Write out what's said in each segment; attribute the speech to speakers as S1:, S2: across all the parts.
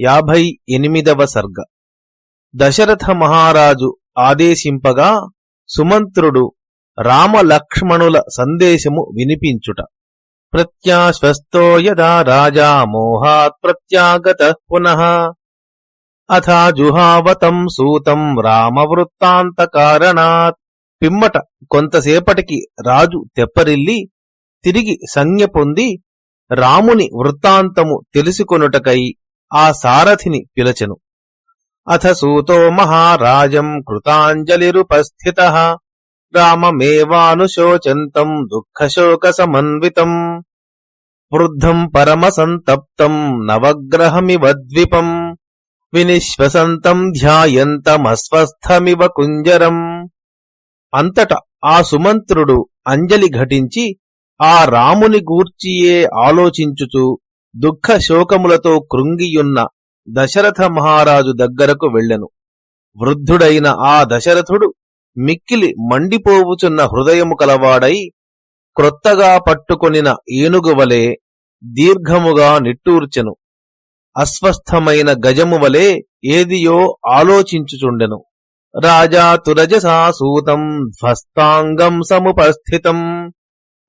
S1: యాభై ఎనిమిదవ సర్గ. దశరథ మహారాజు ఆదేశింపగా సుమంత్రుడు రామలక్ష్మణుల సందేశము వినిపించుట. ప్రత్యాశ్వస్తో యదా రాజా మోహాత్ ప్రత్యాగత పునః. అథాజుహావతం సూతం రామవృత్తాంతకారణాత్. పిమ్మట కొంతసేపటికి రాజు తెప్పరిల్లి తిరిగి సంజ్ఞ పొంది రాముని వృత్తాంతము తెలుసుకొనుటకై ఆ సారథిని పిలచెను. అథ సూతో మహారాజం కృతాంజలిరుపస్థిత రామమేవానుశోచంతం దుఃఖశోక సమన్వితం వృద్ధం పరమసంతప్తం నవగ్రహమివ ద్విపం. వినిశ్వసంతం ధ్యాయంతమస్వస్థమివ కుంజరం. అంతట ఆ సుమంత్రుడు అంజలి ఘటించి ఆ రాముని గూర్చియే ఆలోచించుచు దుఃఖ శోకములతో కృంగియున్న దశరథ మహారాజు దగ్గరకు వెళ్ళెను. వృద్ధుడైన ఆ దశరథుడు మిక్కిలి మండిపోవుచున్న హృదయము కలవాడై క్రొత్తగా పట్టుకొనిన ఏనుగువలే దీర్ఘముగా నిట్టూర్చెను. అస్వస్థమైన గజము వలె ఏదియో ఆలోచించుచుండెను. రాజా తురజసా సూతం ధ్వస్తాంగం సముపస్థితం.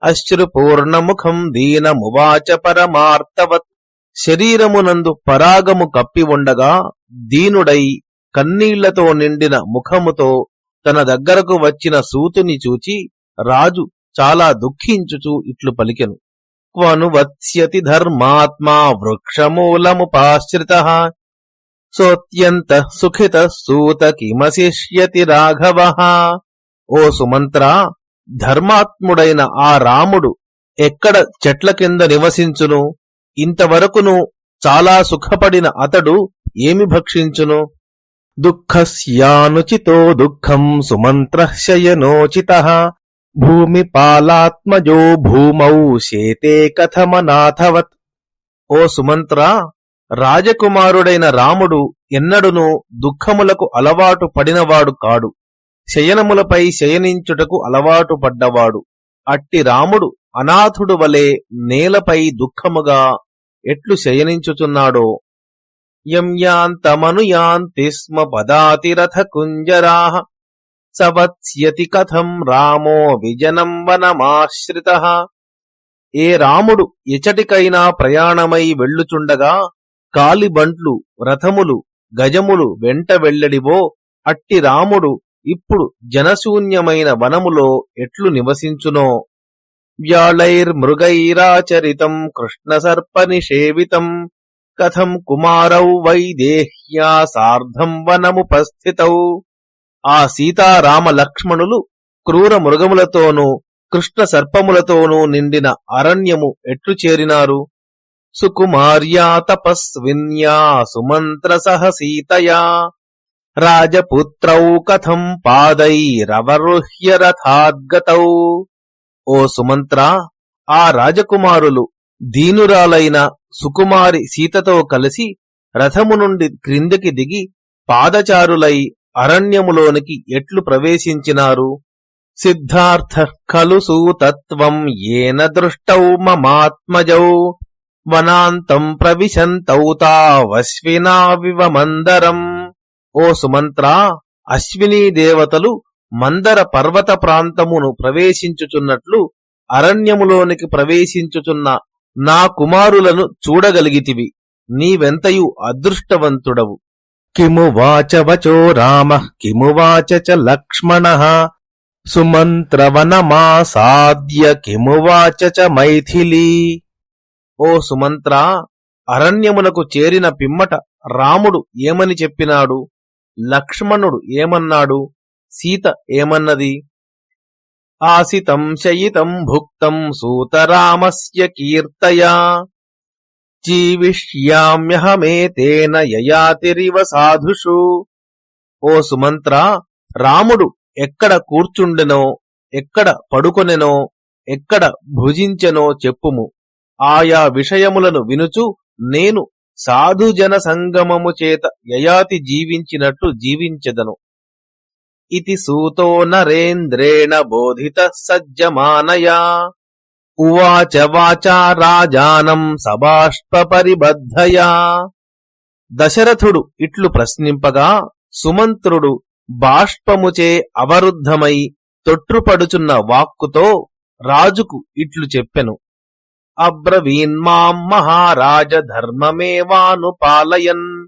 S1: అశ్రుపూర్ణముఖం దీనమువాచ పరమార్తవత్ శరీరమునందు పరాగము కప్పి ఉండగా దీనుడై కన్నీళ్ళతో నిండిన ముఖముతో తన దగ్గరకు వచ్చిన సూతుని చూచి రాజు చాలా దుఃఖించుచు ఇట్లు పలికెను. క్వను వత్స్యతి ధర్మాత్మా వృక్షమూలముపాశ్రిత సోత్యంత సుఖిత సూత కిమశిష్యతి రాఘవ. ఓ సుమంత్ర ధర్మాత్ముడైన ఆ రాముడు ఎక్కడ చెట్ల కింద నివసించును? ఇంతవరకును చాలా సుఖపడిన అతడు ఏమి భక్షించును? దుఃఖస్యానుచితో దుఃఖం సుమంత్రశయనోచిత. భూమి పాలాత్మజో భూమౌ శేతే కథమనాథవత్. ఓ సుమంత్ర రాజకుమారుడైన రాముడు ఎన్నడును దుఃఖములకు అలవాటు పడినవాడు కాడు. శయనములపై శయనించుటకు అలవాటు పడ్డవాడు. అట్టి రాముడు అనాథుడు వలె నేలపై దుఃఖముగా ఎట్లు శయనించుచున్నాడో? యం స్మ పదాతిరథ కుంజరా. సవత్స్యతి కథం రామో విజనం వనమాశ్రిత. ఏ రాముడు ఎచటికైనా ప్రయాణమై వెళ్ళుచుండగా కాలిబంట్లు రథములు గజములు వెంట వెళ్ళడివో? అట్టి రాముడు ఇప్పుడు జనశూన్యమైన వనములో ఎట్లు నివసించునో? వ్యాళైర్మృగైరాచరితం కృష్ణసర్ప నిషేవితం కథం కుమారౌ వైదేహ్యా సార్ధం వనముపస్థితౌ. ఆ సీతారామ లక్ష్మణులు క్రూర మృగములతోనూ కృష్ణ సర్పములతోనూ నిండిన అరణ్యము ఎట్లు చేరినారు? సుకుమార్యా తపస్విన్యా సుమంత్ర సహ సీతయా రాజపుత్రౌ కథం పాదైరవరుహ్య రథాద్గతౌ ఓ సుమంత్ర ఆ రాజకుమారులు దీనురాలైన సుకుమారి సీతతో కలిసి రథము నుండి క్రిందకి దిగి పాదచారులై అరణ్యములోనికి ఎట్లు ప్రవేశించినారు? సిద్ధార్థ ఖలు సూతత్వం ఏన దృష్టౌ మమాత్మజౌ. వనాంతం ప్రవిశంతౌ తావశ్వినా మందరం. ఓ సుమంత్రా అశ్వినీ దేవతలు మందర పర్వత ప్రాంతమును ప్రవేశించుచున్నట్లు అరణ్యములోనికి ప్రవేశించుచున్న నా కుమారులను చూడగలిగితివి. నీవెంతయు అదృష్టవంతుడవు. కిము వాచవచో రామ కిము వాచ లక్ష్మణ. సుమంత్రవనమాసాద్య కిము వాచ మైథిలీ. ఓ సుమంత్ర అరణ్యమునకు చేరిన పిమ్మట రాముడు ఏమని చెప్పినాడు? లక్ష్మణుడు ఏమన్నాడు? సీత ఏమన్నది? ఆసితం శయితం భుక్తం సూతరామస్య కీర్తయా. జీవిష్యామ్యహమేతేన యయాతిరివ సాధుషు. ఓ సుమంత్ర రాముడు ఎక్కడ కూర్చుండెనో ఎక్కడ పడుకొనెనో ఎక్కడ భుజించెనో చెప్పుము. ఆయా విషయములను వినుచు నేను సాధుజన సంగమము చేత యయాతి జీవించినట్లు జీవించెదను. ఇది సూతో నరేంద్రేణ బోధిత సజ్జమానయా. ఉవాచ వాచా రాజానం సబాష్పరిబద్ధయా దశరథుడు ఇట్లు ప్రశ్నింపగా సుమంత్రుడు బాష్పముచే అవరుద్ధమై తొట్రుపడుచున్న వాక్కుతో రాజుకు ఇట్లు చెప్పెను. అబ్రవీన్మాం మహారాజ ధర్మమేవానుపాలయన్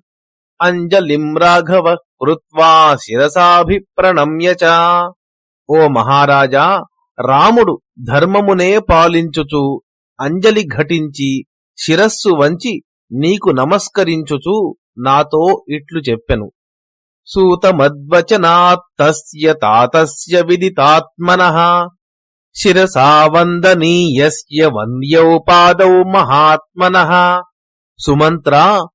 S1: అంజలిం రాఘవ కృత్వా శిరసాభిప్రణమ్య చ. ఓ మహారాజా రాముడు ధర్మమునే పాలించుచు అంజలి ఘటించి శిరస్సు వంచి నీకు నమస్కరించుచు నాతో ఇట్లు చెప్పెను. సూతమద్వచనాత్తస్య తాతస్య విదితాత్మనః. శిరసా వందనీయస్య వంద్యౌ పాదౌ సుమంత్ర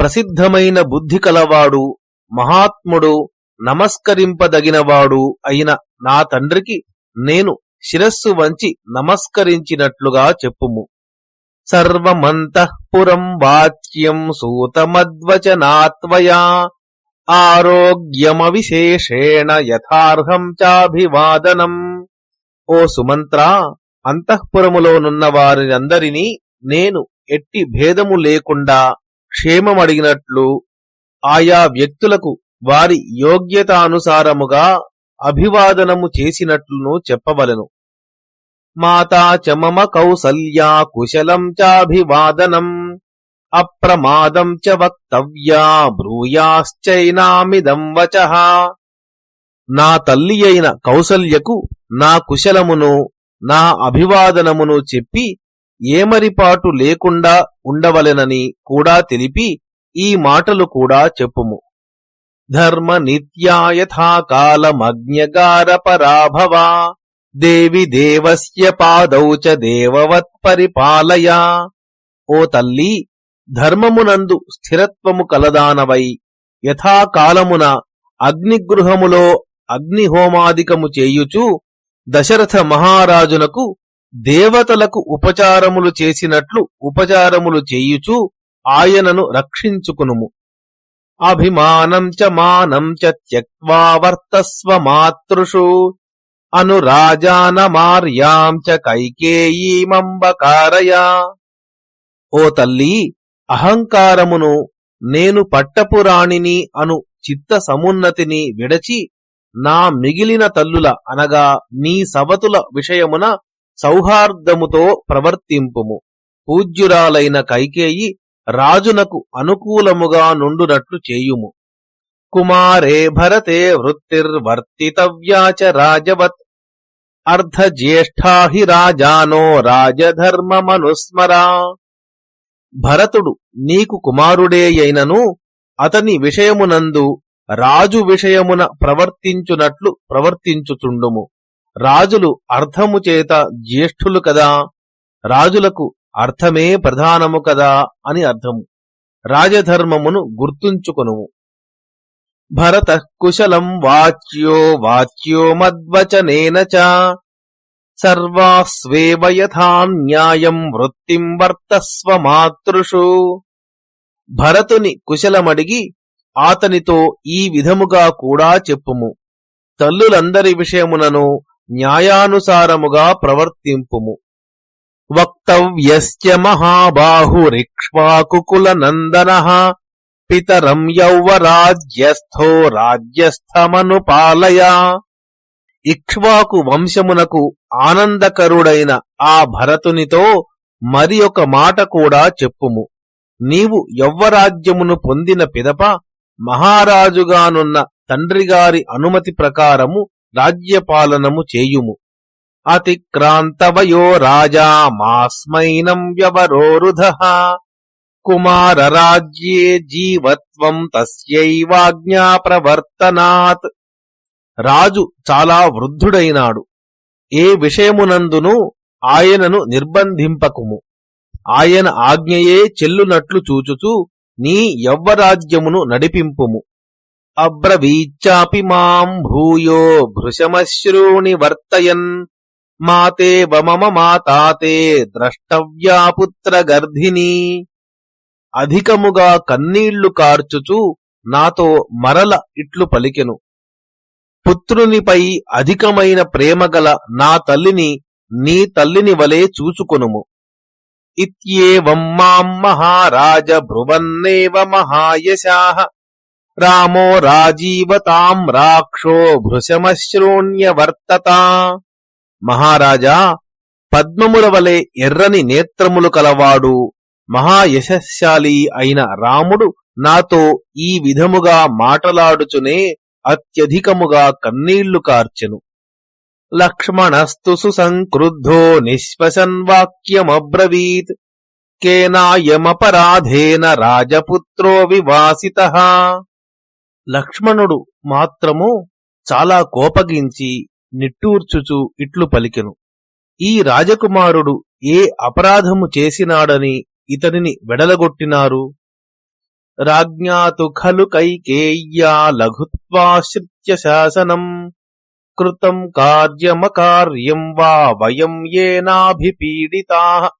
S1: ప్రసిద్ధమైన బుద్ధి కలవాడు మహాత్ముడు నమస్కరింపదగినవాడు అయిన నా తండ్రికి నేను శిరస్సు వంచి నమస్కరించినట్లుగా చెప్పుము. సర్వమంతఃపురం వాచ్యం సూతమద్వచనాత్వయా ఆరోగ్యమవిశేషేణ యథార్హం చాభివాదనం. ఓ సుమంత్రా అంతఃపురములోనున్న వారినందరినీ నేను ఎట్టి భేదము లేకుండా క్షేమమడిగినట్లు ఆయా వ్యక్తులకు వారి యోగ్యతానుసారముగా అభివాదనము చేసినట్లును చెప్పవలను. మాతా చ మమ కౌసల్యా కుశలం చాభివాదనం అప్రమాదం చ వక్తవ్యా బ్రూయాశ్చైనామిదం వచ. నా తల్లి అయిన కౌసల్యకు నా కుశలమును నా అభివాదనమును చెప్పి ఏమరిపాటు లేకుండా ఉండవలెనని కూడా తెలిపి ఈ మాటలు కూడా చెప్పుము. ధర్మ నిత్యాయథాకాలమజ్ఞగార పరాభవా దేవి దేవస్య పాదౌ చ దేవవత్ పరిపాలయా. ఓ తల్లి ధర్మమునందు స్థిరత్వము కలదానవై యథాకాలమున అగ్నిగృహములో అగ్నిహోమాదికము చేయుచు దశరథ మహారాజునకు దేవతలకు ఉపచారములు చేసినట్లు ఉపచారములు చేయుచు ఆయనను రక్షించుకునుము. అభిమానం చ మానం చ త్యక్వా వర్తస్వ మాతృషు. అనురాజానమార్యాం చ కైకేయీమంబకారయా. ఓ తల్లి అహంకారమును నేను పట్టపురాణిని అను చిత్త సమున్నతిని విడచి నా మిగిలిన తల్లుల అనగా నీ సవతుల విషయమున సౌహార్దముతో ప్రవర్తింపుము. పూజ్యురాలైన కైకేయి రాజునకు అనుకూలముగా నుండునట్లు చేయుము. కుమారే భరతే వృత్తిర్వర్తితవ్యాచ రాజవత్. అర్ధజ్యేష్ఠా హి రాజానో రాజధర్మమనుస్మరా. భరతుడు నీకు కుమారుడేయైనను అతని విషయమునందు రాజు విషయమున ప్రవర్తించునట్లు ప్రవర్తించుచుండుము. రాజులు అర్థము చేత జ్యేష్ఠులు కదా రాజులకు అర్థమే ప్రధానము కదా అని అర్థము. రాజధర్మమును గుర్తుంచుకొనుము. భరత కుశలం వాచ్యో వాచ్యో మద్వచనేన చ. సర్వాస్వేవ న్యాయం వృత్తిం వర్తస్వ మాతృషు. భరతుని కుశలమడిగి ఆతనితో ఈ విధముగా కూడా చెప్పుము. తల్లులందరి విషయమునను న్యాయానుసారముగా ప్రవర్తింపుము. వక్తవ్యస్య మహాబాహురిక్ష్వాకుకుల నందన పితరం యౌవరాజ్యస్థో రాజ్యస్థమనుపాలయ. ఇక్ష్వాకు వంశమునకు ఆనందకరుడైన ఆ భరతునితో మరి ఒక మాట కూడా చెప్పుము. నీవు యవ్వరాజ్యమును పొందిన పిదప మహారాజుగానున్న తండ్రిగారి అనుమతి ప్రకారము రాజ్యపాలనము చేయుము. అతిక్రాంతవయో రాజా మాస్మైనం వ్యవరోరుధ. కుమారరాజ్యే జీవత్వం తస్యైవాజ్ఞా ప్రవర్తనాత్ రాజు చాలా వృద్ధుడైనాడు. ఏ విషయమునందును ఆయనను నిర్బంధింపకుము. ఆయన ఆజ్ఞయే చెల్లునట్లు చూచుచూ నీ యవ్వరాజ్యమును నడిపింపుము. అబ్రవీచ్చాపి మాం భూయో భృశమశ్రూణి వర్తయన్. మాతే మమ మాతాతే ద్రష్టవ్యాపుత్ర గర్ధిని. అధికముగా కన్నీళ్ళు కార్చుచు నాతో మరల ఇట్లు పలికెను. పుత్రునిపై అధికమైన ప్రేమగల నా తల్లిని నీ తల్లిని వలె చూచుకొనుము. ఇత్యేవం మాం మహారాజ భ్రువన్నేవ మహాయశాః రామో రాజీవతాం రాక్షో భృశమశ్రోణ్యవర్తత మహారాజా పద్మముల వలె ఎర్రని నేత్రములు కలవాడు మహాయశశాలి అయిన రాముడు నాతో ఈ విధముగా మాటలాడుచునే అత్యధికముగా కన్నీళ్ళు కార్చెను. లక్ష్మణస్తు సుసంక్రుద్ధో నిశ్వసన్ వాక్యమబ్రవీత్ కేనాయమపరాధేన రాజపుత్రో వివాసిత. లక్ష్మణుడు మాత్రము చాలా కోపగించి నిట్టూర్చుచు ఇట్లు పలికెను. ఈ రాజకుమారుడు ఏ అపరాధము చేసినాడని ఇతనిని వెడలగొట్టినారు? రాజ్ఞాతు ఖలు కైకేయ్యా లఘుత్వాశ్రిత్య శాసనం. కృతం కార్యమకార్యం వా వయం ఏనాభిపీడితా.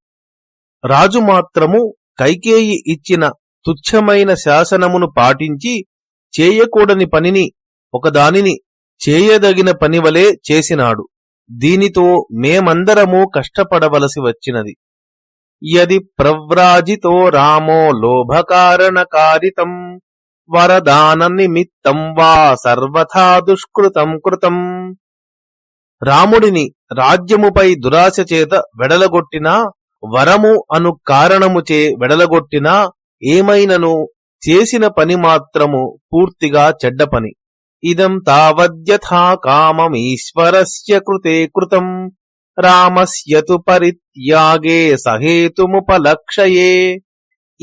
S1: రాజు మాత్రము కైకేయి ఇచ్చిన తుచ్చమైన శాసనమును పాటించి చేయకూడని పనిని ఒకదానిని చేయదగిన పనివలే చేసినాడు. దీనితో మేమందరము కష్టపడవలసి వచ్చినది. యది ప్రవ్రాజితో రామో లోభకారణకారితం. వరదాన నిమిత్తం వా సర్వథా దుష్కృతం కృతం. రాముడిని రాజ్యముపై దురాశ చేత వెడలగొట్టినా వరము అను కారణముచే వెడలగొట్టినా ఏమైనను చేసిన పని మాత్రము పూర్తిగా చెడ్డ పని. ఇదం తావద్యథా కామమీశ్వరస్య కృతే కృతం. రామస్యతు పరిత్యాగే సహేతుముపలక్షయే.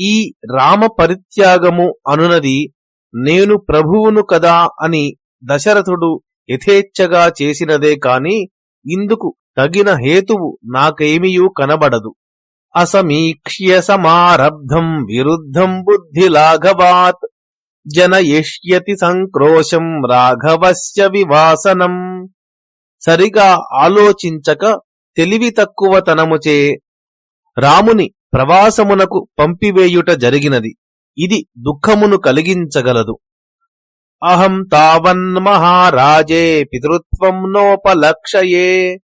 S1: ఈ రామ పరిత్యాగము అనునది నేను ప్రభువును కదా అని దశరథుడు యథేచ్ఛగా చేసినదే కాని ఇందుకు తగిన హేతువు నాకేమియూ కనబడదు. అసమీక్ష్య సమారబ్ధం విరుద్ధం బుద్ధి లాఘవాత్ జనయిష్యతి సంక్రోశం రాఘవస్య వివాసనం. సరిగా ఆలోచించక తెలివి తక్కువతనముచే రాముని ప్రవాసమునకు పంపివేయుట జరిగినది. ఇది దుఃఖమును కలిగించగలదు. అహం తావన్మహారాజే పితృత్వం నోపలక్షయే.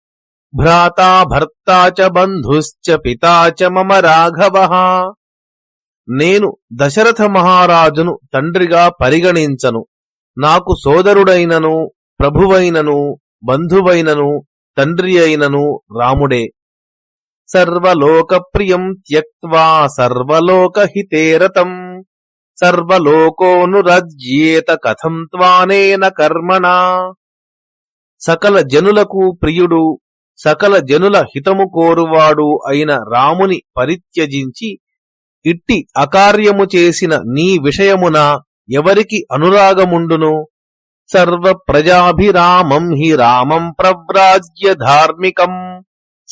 S1: భ్రాతా భర్తా చ బంధుశ్చ పితా చ మమ రాఘవ. నేను దశరథ మహారాజును తండ్రిగా పరిగణించను. నాకు సోదరుడైనను ప్రభువైనను బంధువైనను తండ్రి అయినను రాముడే. సర్వలోకప్రియం త్యక్వా సర్వలోకహితేరతం. సర్వలోకోనురజ్యేత కథం త్వానేన కర్మణా. సకల జనులకు ప్రియుడు సకల జనుల హితము కోరువాడు అయిన రాముని పరిత్యజించి ఇట్టి అకార్యము చేసిన నీ విషయమున ఎవరికి అనురాగముండును? సర్వ ప్రజాభిరామం హి రామం ప్రవ్రాజ్య ధార్మికం.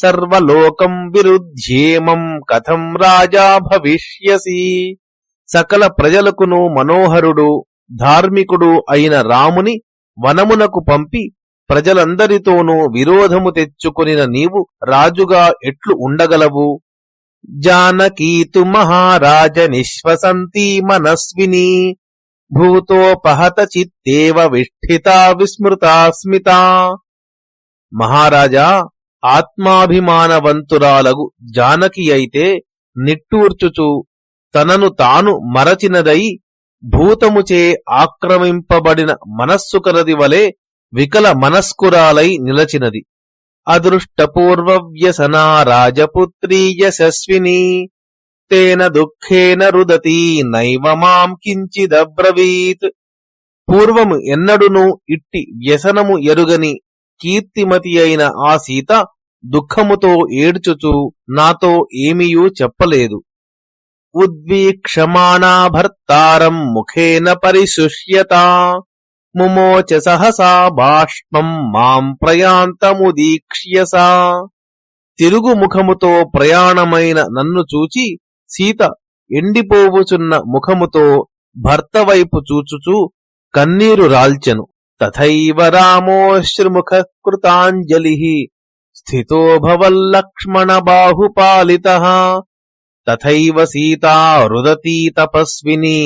S1: సర్వలోకం విరుధ్యేమం కథం రాజా భవిష్యసి. సకల ప్రజలకును మనోహరుడు ధార్మికుడు అయిన రాముని వనమునకు పంపి ప్రజలందరితోనూ విరోధము తెచ్చుకొనిన నీవు రాజుగా ఎట్లు ఉండగలవు? జానకీతు మహారాజ నిశ్వసంతి మనస్విని. భూతోపహత చిత్తేవ విష్ఠితా విస్మృతాస్మిత. మహారాజా ఆత్మాభిమానవంతురాలగు జానకి అయితే నిట్టూర్చుచు తనను తాను మరచినదై భూతముచే ఆక్రమింపబడిన మనస్సు కలది వలె వికల మనస్కురాలై నిలచినది. అదృష్టపూర్వవ్యసనా రాజపుత్రీ యశస్విని తేన దుఃఖేన రుదతి నైవ మాం కించిదబ్రవీత్. పూర్వము ఎన్నడునూ ఇట్టి వ్యసనము ఎరుగని కీర్తిమతి అయిన ఆ సీత దుఃఖముతో ఏడ్చుచు నాతో ఏమీయూ చెప్పలేదు. ఉద్వీక్షమాణా భర్తారం ముఖేన పరిశుష్యత. ముమోచ సహసా బాష్పం మాం ప్రయాంతముదీక్ష్య సా తిరుగు ముఖముతో ప్రయాణమైన నన్ను చూచి సీత ఎండిపోవుచున్న ముఖముతో భర్త వైపు చూచుచూ కన్నీరు రాల్చెను. తథైవ రామోశ్రుముఖ కృతాంజలి స్థితో భవల్లక్ష్మణ బాహుపాలిత తథైవ సీతా రుదతీ తపస్విని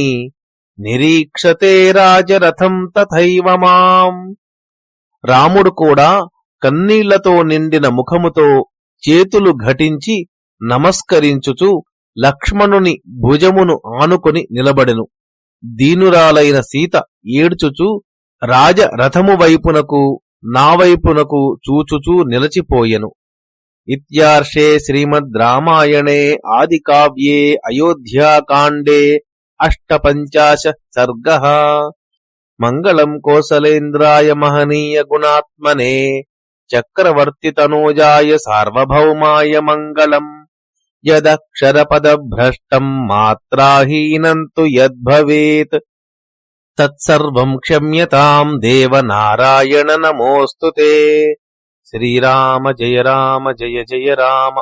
S1: నిరీక్షతే రాజరథం తథైవ మాం రాముడు కూడా కన్నీళ్ళతో నిండిన ముఖముతో చేతులు ఘటించి నమస్కరించుచు లక్ష్మణుని భుజమును ఆనుకొని నిలబడెను. దీనురాలైన సీత ఏడ్చుచు రాజ రథము వైపునకు నావైపునకు చూచుచూ నిలచిపోయెను. ఇత్యార్షే శ్రీమద్ రామాయణే ఆది కావ్యే అయోధ్యాకాండే అష్టపంచాశ సర్గ. మంగళం కోసలేంద్రాయ మహనీయ గుణాత్మనే చక్రవర్తి తనూజాయ సార్వభౌమాయ మంగళం. యదక్షరపదభ్రష్టం మాత్రాహీనం తు యద్భవేత్. తత్సర్వం క్షమ్యతాం దేవ నారాయణ నమోస్తు శ్రీరామ జయ రామ జయ జయ రామ